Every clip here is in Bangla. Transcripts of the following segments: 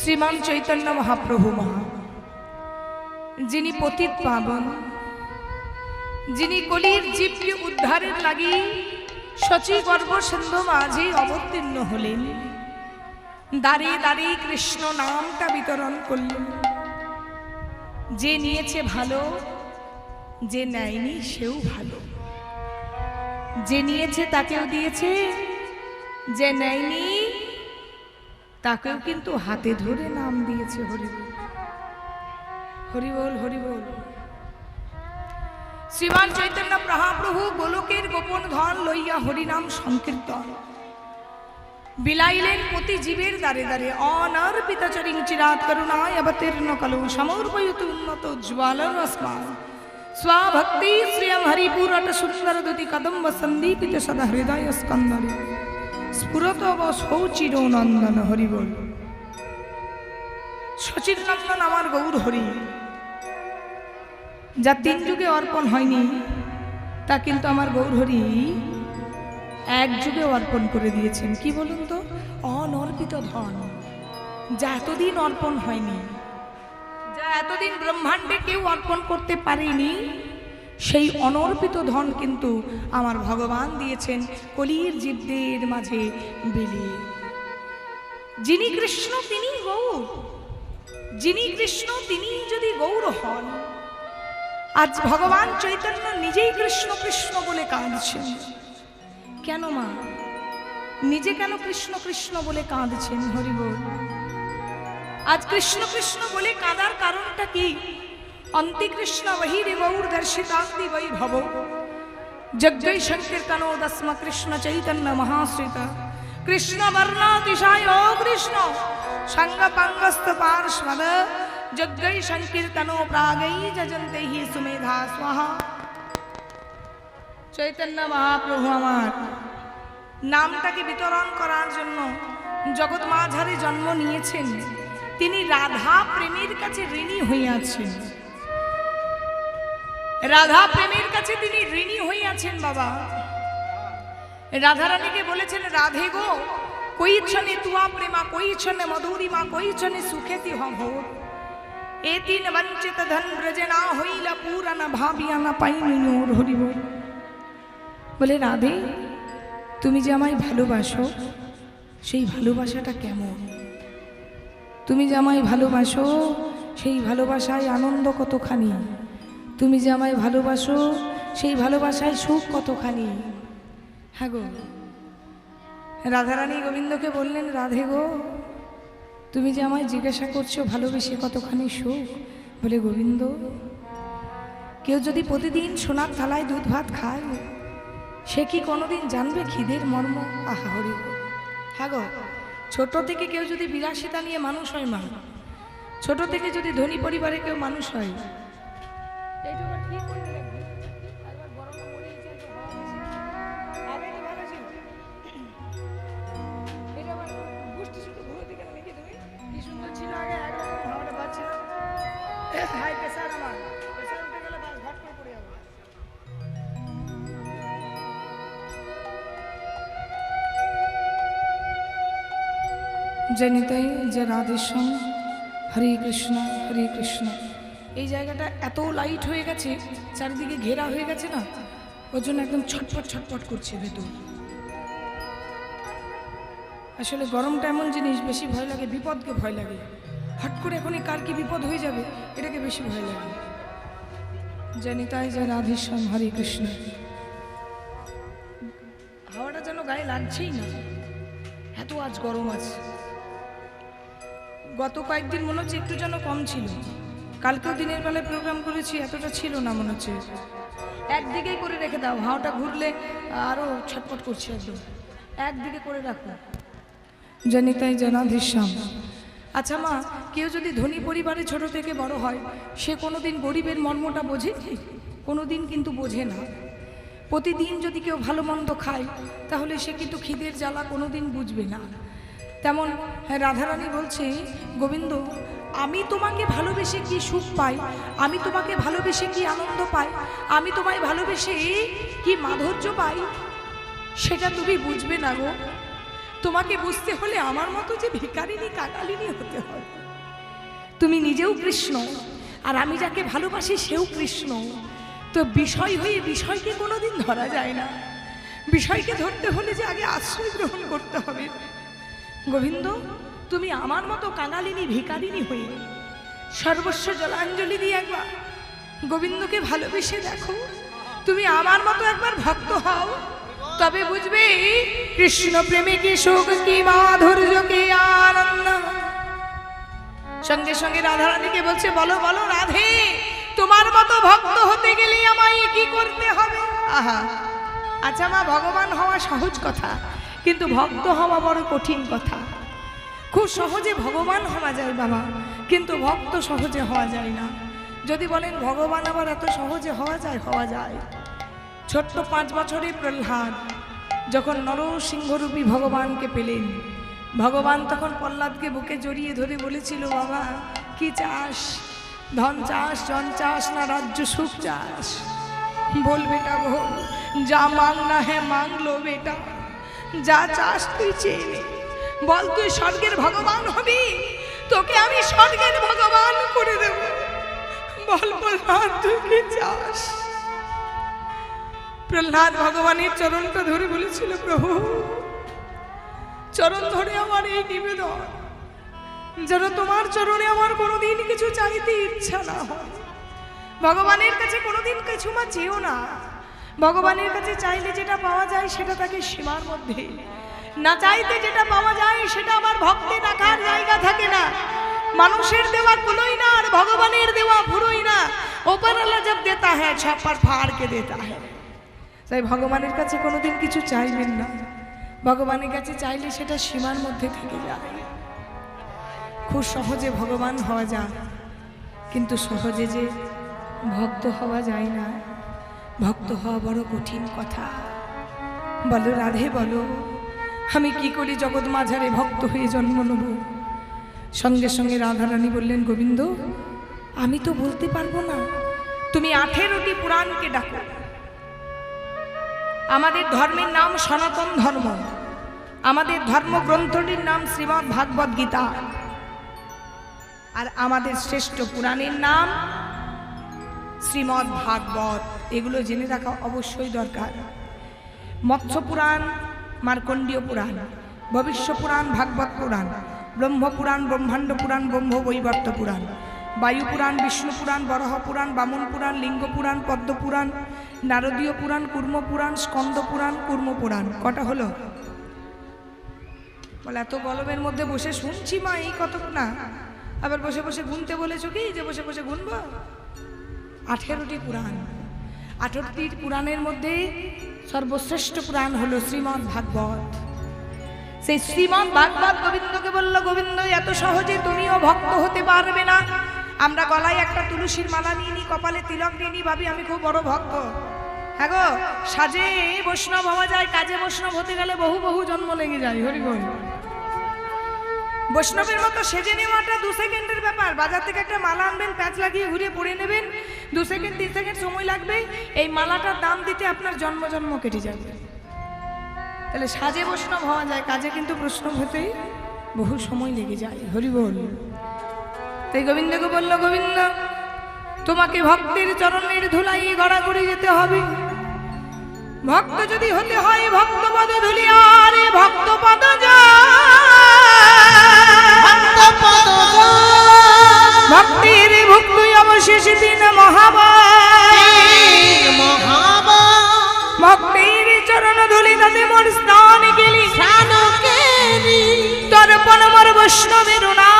শ্রীমান চৈতন্য মহাপ্রভু মহা, যিনি পতিত পাবন, যিনি কলির জীবকে উদ্ধারের লাগি সচি গর্ভ সিন্ধু মাঝে অবতীর্ণ হলেন। দাঁড়িয়ে দাঁড়িয়ে কৃষ্ণ নামটা বিতরণ করলেন। যে নিয়েছে ভালো, যে নেয়নি সেও ভালো। যে নিয়েছে তাকেও দিয়েছে, যে নেয়নি তাকেও কিন্তু হাতে ধরে নাম দিয়েছে হরিবল হরি বল শ্রীমান চৈতন্য মহাপ্রভু গোলকের গোপন ধন লইয়া হরিনাম সংকীর্তন। বিলাইলেন প্রতি জীবের দ্বারে দ্বারে অনার পিতাচরিং চিরাত করুণায় অবতীর্ণ কলু সমর্পয়ুত উন্নত জ্বালন অস্মান স্বভক্তি শ্রিয়ম হরিপুরট সুন্দর দুতি কদম্ব সন্দীপিত সদা হৃদয় স্কন্দরে স্ফুরত বসৌ চির নন্দন হরি বল সচির নন্দন আমার গৌর হরি। যা তিন যুগে অর্পণ হয়নি, তা কিন্তু আমার গৌর হরি এক যুগে অর্পণ করে দিয়েছেন। কি বলুন তো? অনর্পিত ধন, যা এতদিন অর্পণ হয়নি, যা এতদিন ব্রহ্মাণ্ডে কেউ অর্পণ করতে পারেনি সেই অনর্পিত ধন কিন্তু আমার ভগবান দিয়েছেন কলির জীবদের মাঝে বিলিয়ে যিনি কৃষ্ণ তিনি গৌর। যিনি কৃষ্ণ তিনি যদি গৌর হন, আজ ভগবান চৈতন্য নিজেই কৃষ্ণ কৃষ্ণ বলে কাঁদছেন। কেন মা? নিজে কেন কৃষ্ণ কৃষ্ণ বলে কাঁদছেন হরিবোল? আজ কৃষ্ণ কৃষ্ণ বলে কাঁদার কারণটা কি? অন্তিকৃষ্ণ বহিরে গৌর দর্শিতান্তি বৈভব। যজ্ঞৈ সংকীর্তনো দস্ম কৃষ্ণ চৈতন্য মহাশ্রিত। কৃষ্ণ বর্ণাতিশায় কৃষ্ণ! সঙ্গপাঙ্গস্ত পার্শ্বদ। যজ্ঞৈ সংকীর্তনো প্রাগৈ যজন্তে হি সুমেধা স্বাহা। চৈতন্য মহাপ্রভু আমার, নামটাকে বিতরণ করার জন্য জগৎ মাঝারে জন্ম নিয়েছেন। তিনি রাধা প্রেমের কাছে ঋণী হইয়াছেন। রাধা প্রেমের কাছে তিনি ঋণী হইয়াছেন, বাবা। রাধারানীকে বলেছেন, রাধে গো কই ছনে তুয়া প্রেমা কই ছনে মধুরিমা কই ছনে সুখেতি হব এ তিন বঞ্চিত ধন ব্রজে না হইলা পুরা না ভাবিয়া না পাইনি ওর হরিব। বলে, রাধে, তুমি যে আমায় ভালোবাসো, সেই ভালোবাসাটা কেমন? তুমি যে আমায় ভালোবাসো, সেই ভালোবাসায় আনন্দ কতখানি? তুমি যে আমায় ভালোবাসো, সেই ভালোবাসায় সুখ কতখানি? হ্যাঁ গো। রাধারানী গোবিন্দকে বললেন, রাধে গো, তুমি যে আমায় জিজ্ঞাসা করছ ভালোবেসে কতখানি সুখ? বলে, গোবিন্দ, কেউ যদি প্রতিদিন সোনার থালায় দুধ ভাত খায়, সে কি কোনোদিন জানবে খিদের মর্ম? আহা, হরি। হ্যাঁ গো, ছোট থেকে কেউ যদি বিলাসিতা নিয়ে মানুষ হয় মা, ছোট থেকে যদি ধনী পরিবারে কেউ মানুষ হয় জনিতাই যে রাধেশ্যাম হরে কৃষ্ণ হরে কৃষ্ণ এই জায়গাটা এত লাইট হয়ে গেছে, চারিদিকে ঘেরা হয়ে গেছে না? ওর জন্য একদম ছটপট ছটপট করছে ভেতর। আসলে গরমটা এমন জিনিস, বেশি ভয় লাগে, বিপদকে ভয় লাগে। হট করে এখনই কার কি বিপদ হয়ে যাবে, এটাকে বেশি ভয় লাগে। জানি তাই যে রাধেশ্যাম, হরে কৃষ্ণ। হাওয়াটা যেন গায়ে লাগছেই না। এত আজ গরম আছে গত কয়েকদিন মনে হচ্ছে একটু যেন কম ছিল। কালকেও দিনের বেলায় প্রোগ্রাম করেছি, এতটা ছিল না মনে হচ্ছে। একদিকেই করে রেখে দাও হাওয়াটা ঘুরলে আরও ছটপট করছে একদম। একদিকে করে রাখো। জনিতাই জনাধীশ্যাম আচ্ছা মা, কেউ যদি ধনী পরিবারে ছোট থেকে বড় হয়, সে কোনোদিন গরিবের মর্মটা বোঝে কোনো দিন কিন্তু বোঝে না। প্রতিদিন যদি কেউ ভালো মন্দ খায়, তাহলে সে কিন্তু খিদের জ্বালা কোনোদিন বুঝবে না। তেমন রাধারানী বলছে, গোবিন্দ আমি তোমাকে ভালোবেসে কি সুখ পাই? আমি তোমাকে ভালোবেসে কি আনন্দ পাই? আমি তোমায় ভালোবেসে কি মাধুর্য পাই? সেটা তুমি বুঝবে না গো। তোমাকে বুঝতে হলে আমার মতো যে ভিকারিনী কাকালিনী হতে হয় তুমি নিজেও কৃষ্ণ, আর আমি যাকে ভালোবাসি সেও কৃষ্ণ। তো বিষয় হয়ে বিষয়কে কোনোদিন ধরা যায় না। বিষয়কে ধরতে হলে যে আগে আশ্রয় গ্রহণ করতে হবে। গোবিন্দ তুমি আমার মতো কাঙালিনী ভিকারিনী হয়ে সর্বস্ব জলাঞ্জলি দিয়ে একবার গোবিন্দকে ভালোবেসে দেখো। তুমি আমার মতো একবার ভক্ত হও। তবে বুঝবে কৃষ্ণ প্রেমে কি সুখ, কি মাধুর্য, কি আনন্দ। সঙ্গে সঙ্গে রাধারানীকে বলছে, বলো বলো, রাধে, তোমার মতো ভক্ত হতে গেলে আমায় কি করতে হবে? আহা আচ্ছা মা, ভগবান হওয়া সহজ কথা, কিন্তু ভক্ত হওয়া বড় কঠিন কথা। খুব সহজে ভগবান হওয়া যায় বাবা, কিন্তু ভক্ত সহজে হওয়া যায় না। যদি বলেন, ভগবান আবার এত সহজে হওয়া যায় হওয়া যায়? ছোট্ট পাঁচ বছরের প্রহ্লাদ যখন নরসিংহরূপী ভগবানকে পেলেন, ভগবান তখন প্রহ্লাদকে বুকে জড়িয়ে ধরে বলেছিল, বাবা, কি চাস? ধন চাস, জন চাস, না রাজ্য সুখ চাস? বল বেটা বল যা মাং না হ্যাঁ মাংলো বেটা, যা চাস তুই চেয়ে। বল তুই স্বর্গের ভগবান হবি? তোকে আমি স্বর্গের ভগবান করে দেব। বল প্রহ্লাদ তুই কি চাস? প্রহ্লাদ ভগবানের চরণটা ধরে বলেছিল, প্রভু, চরণ ধরে আমার এই নিবেদন। যেন তোমার চরণে আমার কোনোদিন কিছু চাইতে ইচ্ছা না হয়। ভগবানের কাছে কোনোদিন কিছু মা চেয়েও না। ভগবানের কাছে চাইলে যেটা পাওয়া যায় সেটা তাকে সীমার মধ্যে না চাইতে যেটা পাওয়া যায় সেটা আমার ভক্তি রাখার জায়গা থাকে না। মানুষের দেওয়া কুলোই না আর ভগবানের দেওয়া ভুরোই না। ওপর আল্লাহ জব দেতা হ্যাঁ ছাপার ফাড় কে দেতা হ্যাঁ তাই ভগবানের কাছে কোনোদিন কিছু চাইবেন না। ভগবানের কাছে চাইলে সেটা সীমার মধ্যে থেকে যায়। খুব সহজে ভগবান হওয়া যায়, কিন্তু সহজে যে ভক্ত হওয়া যায় না। ভক্ত হওয়া বড় কঠিন কথা। বলো রাধে, বলো। আমি কি করি জগৎ মাঝারে ভক্ত হয়ে জন্ম নেব? সঙ্গে সঙ্গে রাধারানী বললেন, গোবিন্দ, আমি তো বলতে পারব না। তুমি আঠেরোটি পুরাণকে ডাকো। আমাদের ধর্মের নাম সনাতন ধর্ম। আমাদের ধর্মগ্রন্থটির নাম শ্রীমদ্ ভাগবত গীতা। আর আমাদের শ্রেষ্ঠ পুরাণের নাম শ্রীমদ্ ভাগবত। এগুলো জেনে রাখা অবশ্যই দরকার। মৎস্য পুরাণ মার্কণ্ডীয় পুরাণ, ভবিষ্য পুরাণ, ভাগবত পুরাণ ব্রহ্মপুরাণ ব্রহ্মাণ্ড পুরাণ, ব্রহ্ম বৈবর্ত পুরাণ, বায়ু পুরাণ, বিষ্ণু পুরাণ, বরাহ পুরাণ, বামন পুরাণ, লিঙ্গ পুরাণ, পদ্ম পুরাণ, নারদীয় পুরাণ, কুর্ম পুরাণ, স্কন্দ পুরাণ, কুর্ম পুরাণ। কটা হলো? বলে, এত গলবের মধ্যে বসে শুনছি মা, এই কত না। আবার বসে বসে গুনতে বলেছ কি, যে বসে বসে গুনবো? আঠেরোটি পুরাণ। আঠেরোটি পুরাণের মধ্যে সর্বশ্রেষ্ঠ পুরাণ হলো শ্রীমদ্ ভাগবত। সেই শ্রীমদ্ ভাগবত গোবিন্দকে বলল, গোবিন্দ, এত সহজে তুমিও ভক্ত হতে পারবে না। আমরা গলায় একটা তুলসীর মালা নিয়ে নিই, কপালে তিলক নিয়ে নি ভাবি আমি খুব বড় ভক্ত। হ্যাঁ গো, সাজে বৈষ্ণব হওয়া যায়, কাজে বৈষ্ণব হতে গেলে বহু বহু জন্ম লেগে যায় হরিবল বৈষ্ণবের মতো সেজে নেওয়াটা দু সেকেন্ডের ব্যাপার। বাজার থেকে একটা মালা আনবেন, প্যাঁচ লাগিয়ে ঘুরে পড়ে নেবেন। দু সেকেন্ড তিন সেকেন্ড সময় লাগবে এই মালাটার দাম দিতে আপনার জন্ম জন্ম কেটে যাবে। তাহলে সাজে বৈষ্ণব হওয়া যায় কাজে কিন্তু বৈষ্ণব হতেই বহু সময় লেগে যায়। হরি বল। তাই গোবিন্দকে বলল গোবিন্দ তোমাকে ভক্তের চরণের ধুলাই গড়াগড়ি যেতে হবে। ভক্ত যদি হতে হয় ভক্ত পদ ধুলিয়ারে ভক্ত পদ ভক্তির ভুক্তি অবশেষ দিন মহাবা ভক্তির চরণ ধুলি তাতে মোর স্নান গেলি। তর্পণ মোর বৈষ্ণবের না।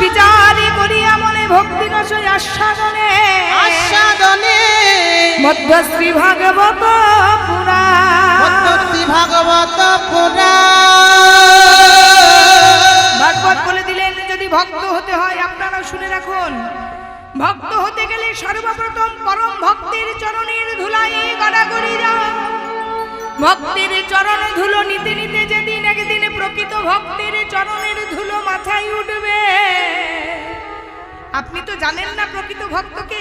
বিচারি করিয়া মনে ভক্তি রসই আস্বাদনে। মধ্যশ্রী ভাগবত পুরা। ভাগবত পুরা। ভাগবত বলে দিলেন যদি ভক্ত হতে হয়, আপনারা শুনে রাখুন। ভক্ত হতে গেলে সর্বপ্রথম পরম ভক্তির চরণের ধুলাই গড়াগড়ি যাও ভক্তির চরণ ধুলো নিতে নিতে যেদিন একদিন প্রকৃত ভক্তির চরণের ধুলো মাথায় উঠবে। আপনি তো জানেন না প্রকৃত ভক্তকে।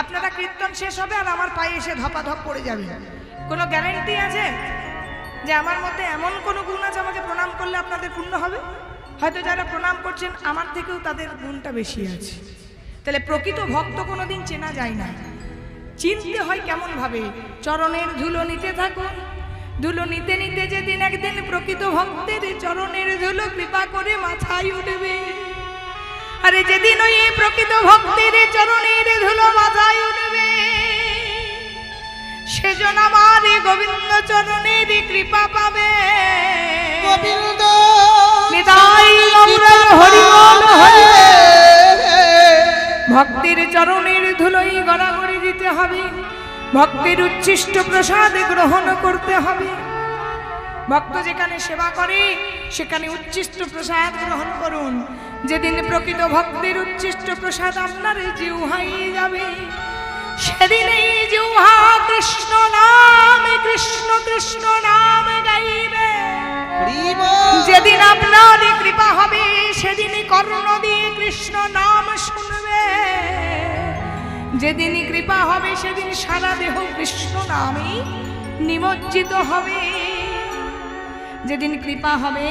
আপনারা কীর্তন শেষ হবে আর আমার পায়ে এসে ধপাধপ পড়ে যাবে। কোনো গ্যারেন্টি আছে? যে আমার মধ্যে এমন কোনো গুণ আছে আমাকে প্রণাম করলে আপনাদের পূর্ণ হবে? হয়তো যারা প্রণাম করছেন, আমার থেকেও তাদের গুণটা বেশি আছে। তাহলে প্রকৃত ভক্ত কোনোদিন চেনা যায় না। চিনতে হয় কেমন ভাবে চরণের ধুলো নিতে থাকুন। ধুলো নিতে নিতে যেদিন একদিন প্রকৃত ভক্তের চরণের ধুলো কৃপা করে মাথায় উঠবে। আরে যেদিন ওই প্রকৃত ভক্তের চরণের ধুলো মাথায় উঠবে। সেজন আমার গোবিন্দ চরণের কৃপা পাবে। গোবিন্দ নিতাই গৌর হরি। ভক্তির চরণের ধুলোই গড়াগড়ি দিতে হবে। ভক্তির উচ্ছিষ্ট প্রসাদ গ্রহণ করতে হবে। ভক্ত যেখানে সেবা করে সেখানে উচ্ছিষ্ট প্রসাদ গ্রহণ করুন। যেদিন প্রকৃত ভক্তির উচ্ছিষ্ট প্রসাদ আপনার জিউহাই যাবে। সেদিন এই জিউহা কৃষ্ণ নাম কৃষ্ণ কৃষ্ণ নাম গাইবে। যেদিন আপনার কৃপা হবে, সেদিনই কর্ণ দিয়ে কৃষ্ণ নাম শুনবে। যেদিন কৃপা হবে, সেদিন সারা দেহ কৃষ্ণ নামে নিমজ্জিত হবে। যেদিন কৃপা হবে,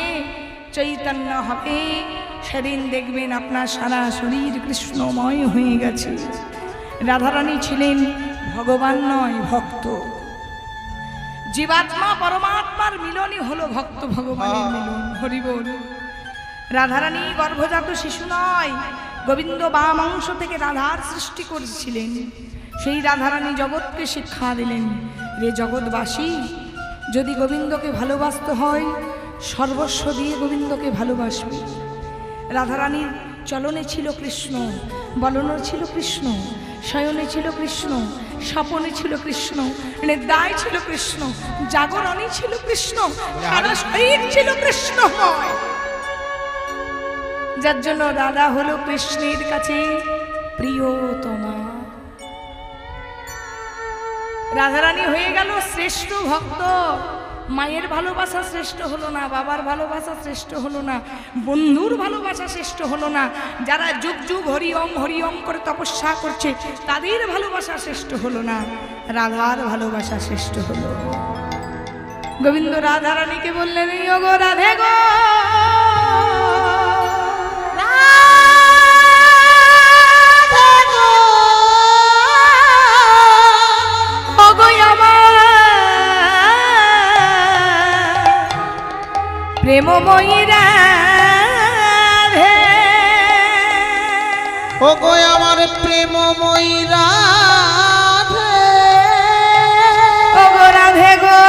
চৈতন্য হবে, সেদিন দেখবেন আপনার সারা শরীর কৃষ্ণময় হয়ে গেছে। রাধারানী ছিলেন ভগবান নয় ভক্ত। জীবাত্মা পরমাত্মার মিলনই হলো ভক্ত ভগবানের মিলন হরি বল। রাধারানী গর্ভজাত শিশু নয় গোবিন্দ বাম অংশ থেকে রাধার সৃষ্টি করেছিলেন। সেই রাধারানী জগৎকে শিক্ষা দিলেন রে জগৎবাসী যদি গোবিন্দকে ভালোবাসতে হয় সর্বস্ব দিয়ে গোবিন্দকে ভালোবাসবে। রাধারানীর চলনে ছিল কৃষ্ণ বলনও ছিল কৃষ্ণ শয়নে ছিল কৃষ্ণ, স্বপনে ছিল কৃষ্ণ, নিদ্রায় ছিল কৃষ্ণ, জাগরণে ছিল কৃষ্ণ, সারা শরীর ছিল কৃষ্ণময়। যার জন্য রাধা হলো কৃষ্ণের কাছে প্রিয়তমা। রাধারানী হয়ে গেল শ্রেষ্ঠ ভক্ত। মায়ের ভালোবাসা শ্রেষ্ঠ হলো না, বাবার ভালোবাসা শ্রেষ্ঠ হলো না, বন্ধুর ভালোবাসা শ্রেষ্ঠ হলো না। যারা যুগ যুগ হরিওম হরিওম করে তপস্যা করছে, তাদের ভালোবাসা শ্রেষ্ঠ হলো না, রাধার ভালোবাসা শ্রেষ্ঠ হলো। গোবিন্দ রাধারানীকে বললেন, "এই ওগো রাধে গো। প্রেমময়ী রাধে। ও গো আমার প্রেমময়ী রাধে। ওগো রাধে গো।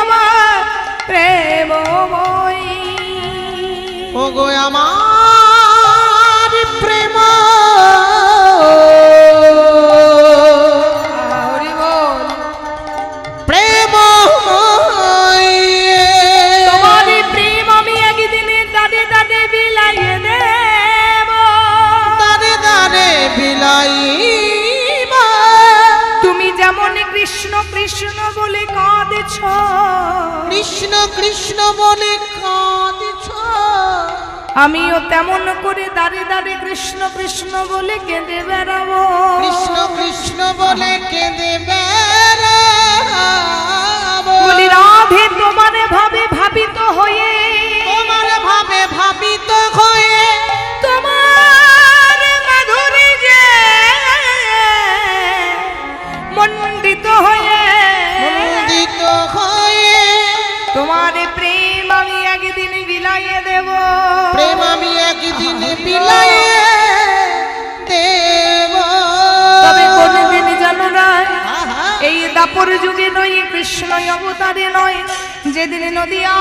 আমার প্রেমময়ী। ও গো আমার কৃষ্ণ কৃষ্ণ বলে কাঁদছ। আমিও তেমন করে দাঁড়িয়ে দাঁড়িয়ে কৃষ্ণ কৃষ্ণ বলে কেঁদে বেড়াবো। নয় কৃষ্ণ অবতারে নয় যেদিন নদিয়া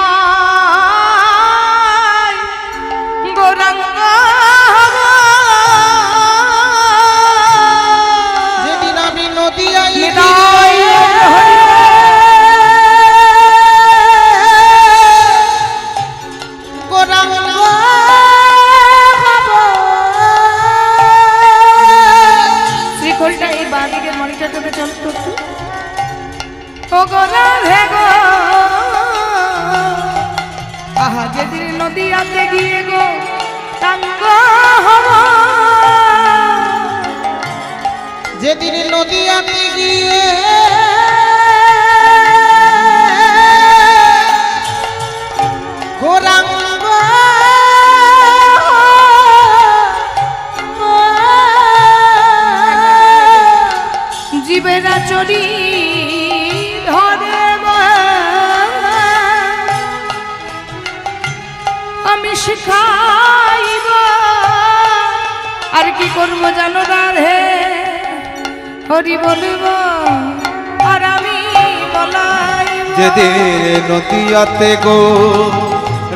যেদিন নদিয়াতে গো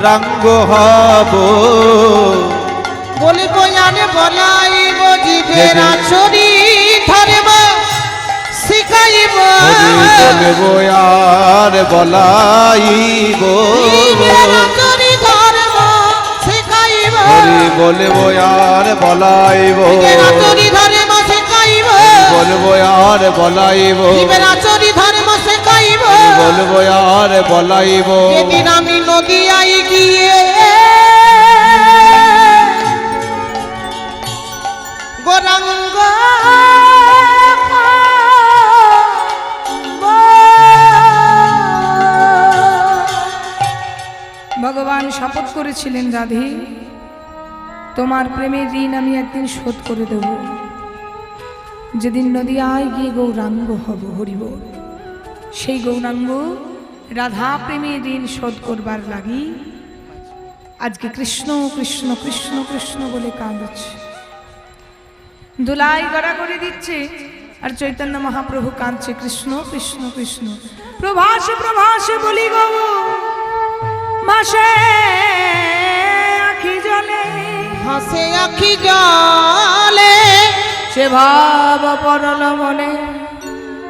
রাঙ্গ হব বলিব জানে বলাইব জীবের যেদিন- আচরি শিখাইব। হরি আর বলাইব। বলব আর বলাইব। বলব আর বলাইব। বলব আর বলাইব। যেদিন আমি নদিয়ায় গিয়ে গোরাঙ্গ ভগবান শপথ করেছিলেন রাধে তোমার প্রেমের ঋণ আমি একদিন শোধ করে দেব। যেদিন নদী আয় গিয়ে গৌরাঙ্গ হব হরিব সেই গৌরাঙ্গ রাধা প্রেমের ঋণ শোধ করবার লাগি। আজকে কৃষ্ণ কৃষ্ণ কৃষ্ণ কৃষ্ণ বলে কাঁদছে। দুলাই গড়া করে দিচ্ছে আর চৈতন্য মহাপ্রভু কাঁদছে, কৃষ্ণ কৃষ্ণ কৃষ্ণ। প্রভাসে প্রভাসে বলি গো মাসে আখি জলে। হাসে আখি জলে, সে ভাব পরল মনে।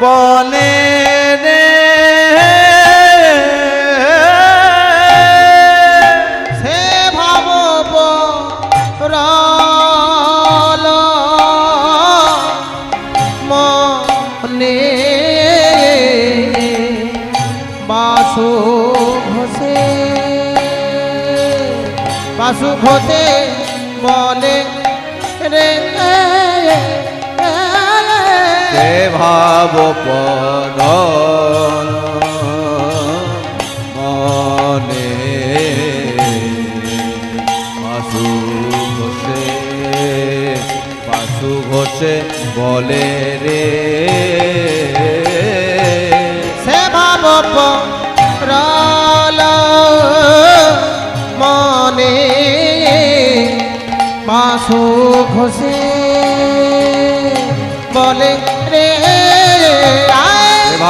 বলে রে সে ভাব পরল মনে। বাসু ঘোষে। বাসু ঘোষে বলে রে। সে ভাব মনে পাশু ঘোষে পাশু ঘোষে বলে রে। সে ভাব মনে পাশু ঘোষে বলে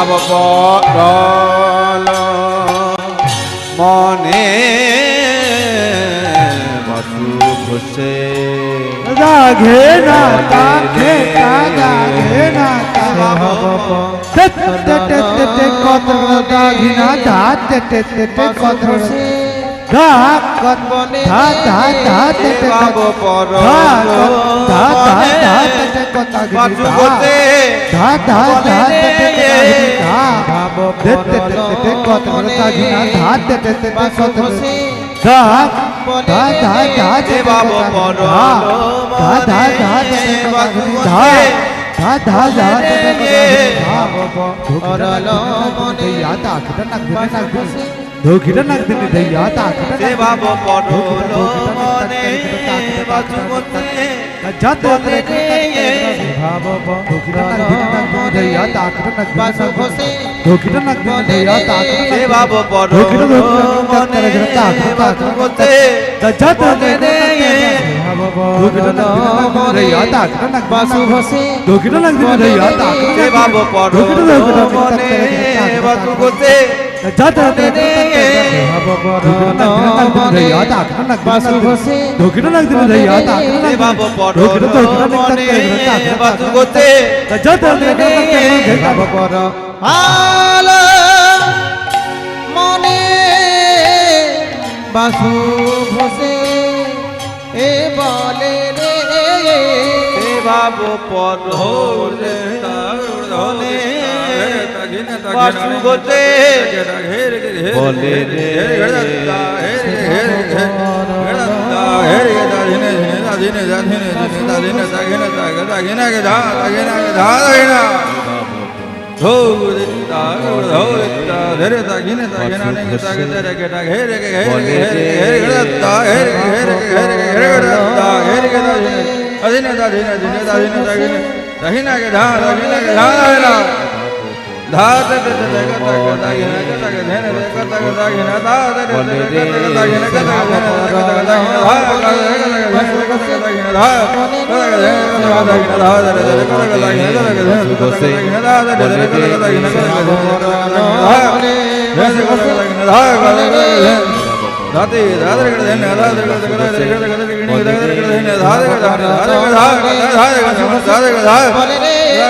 রে আয় সে ভাব পর মনে বাসু ঘোষে রাঘে না তাঘে রাঘে না কত তে তে তে তে তে কত ধা কত ধা কত ধা ধা ধা তে তে পর ধা ধা ধা ধা তে কত বাসু গি ঘোষে ধা ধা ধা তে ধা তে তে তে তে কত না ধা তে তে তে কত ধা ধা ধা ধা তে বাব ধা পর ধা ধা ধা তে তে বাসু ধা ধা ধা ধা তে তে ধা অরল মনে দইয়া তা আখটা নাক দিনে নাক দিনে ধোকিটা নাক দিনে দইয়া তা আখটা সে ভাব পরল মনে তা আখটা নাক বাসু দিনে ঘোষে ধোকিটা নাক দিনে দইয়া তা আখটা সে ভাব পরল ধোকিটা ধোকিটা মনে বাসু ঘোষে যাতে বলে রে ধোকিটা নাক দিনে নাক দিনে দইয়া তা আখটা নাক বাসু ঘোষে ধোকিটা নাক দিনে দইয়া তা সে আখটা ভাব পরল মনে বাসু ঘোষে যাতে বাসু ঘোষে ধোকিটা নাক দিনে মনে বাসু পর ঘোষে এ বলে রে ভাব পরল মনে বাসু ঘোষে বলে রে সে দাধিনা দাগিনা দাগ দাগিনা গে ধা ధాదగ গে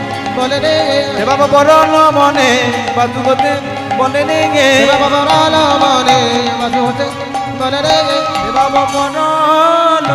বলে রে। হে বাবা বরণ মনে পাশুগতে বলে রে হে বাবা বরণ মনে পাশুগতে বলে রে। হে বাবা পরল